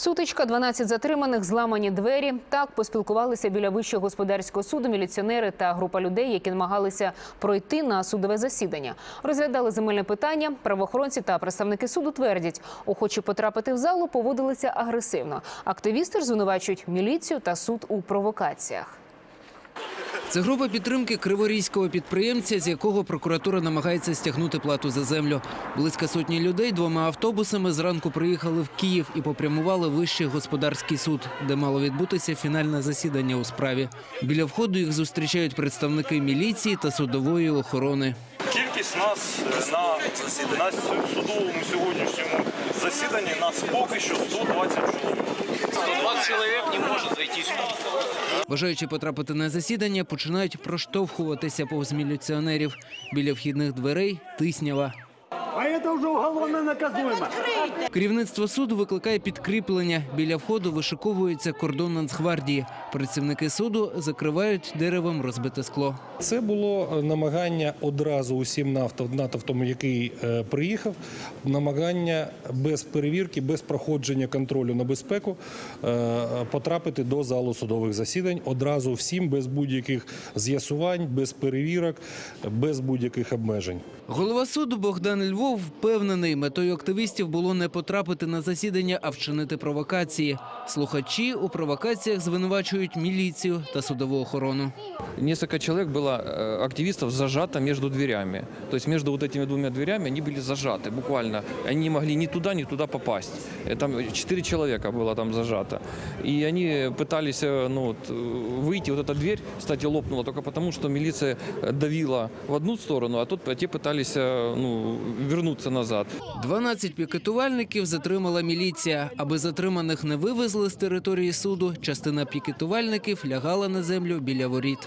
Сутичка, 12 затриманих, зламані двері. Так поспілкувалися біля вищого господарського суду міліціонери та група людей, які намагалися пройти на судове засідання. Розглядали земельне питання. Правоохоронці та представники суду твердять, охочі потрапити в залу поводилися агресивно. Активісти ж звинувачують міліцію та суд у провокаціях. Це група підтримки криворізького підприємця, з якого прокуратура намагається стягнути плату за землю. Близько сотні людей двома автобусами зранку приїхали в Київ і попрямували в вищий господарський суд, де мало відбутися фінальне засідання у справі. Біля входу їх зустрічають представники міліції та судової охорони. Кількість нас на, на судовому сьогоднішньому засіданні нас поки що 120 чоловік. 120 человек не может зайти сюда. Бажаючи потрапити на засідання, починають проштовхуватися повз міліціонерів. Біля вхідних дверей тиснява. Это уже уголовно наказуемо. Керівництво суду викликає підкріплення. Біля входу вишиковується кордон Нацгвардії. Працівники суду закривають деревом розбите скло. Це було е, намагання одразу усім нафто- натовтом, який е, приїхав, намагання без перевірки, без проходження контролю на безпеку е, потрапити до залу судових засідань одразу всім, без будь-яких з'ясувань, без перевірок, без будь-яких обмежень. Голова суду Богдан Львов впевнений, метою активістів було не потрапити на засідання, а вчинити провокації. Слухачі у провокаціях звинувачують міліцію та судову охорону. Несколько человек было, э, активистов, зажато между дверями. То есть между вот этими двумя дверями они были зажаты буквально. Они не могли ни туда, ни туда попасть. Э, Там четыре человека было там зажато. И они пытались э, ну, вот, э, выйти. Вот эта дверь, кстати, лопнула только потому, что милиция э, давила в одну сторону, а тут те пытались э, ну, вернуться назад. 12 пікетувальників затримала міліція. Аби затриманих не вивезли з території суду, частина пікетувальників лягала на землю біля воріт.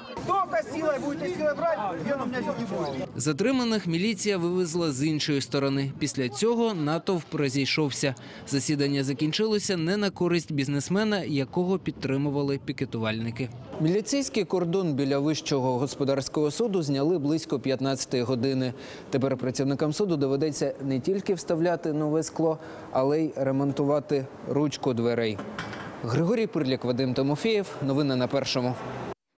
Будете силой брать, я у не. Затриманих міліція вивезла з іншої сторони. Після цього натовп розійшовся. Засідання закінчилося не на користь бізнесмена, якого підтримували пікетувальники. Міліцейський кордон біля вищого господарського суду зняли близько 15 години. Тепер працівникам суду доведеться не тільки вставляти нове скло, але й ремонтувати ручку дверей. Григорій Пирляк, Вадим Тимофєєв. Новини на першому.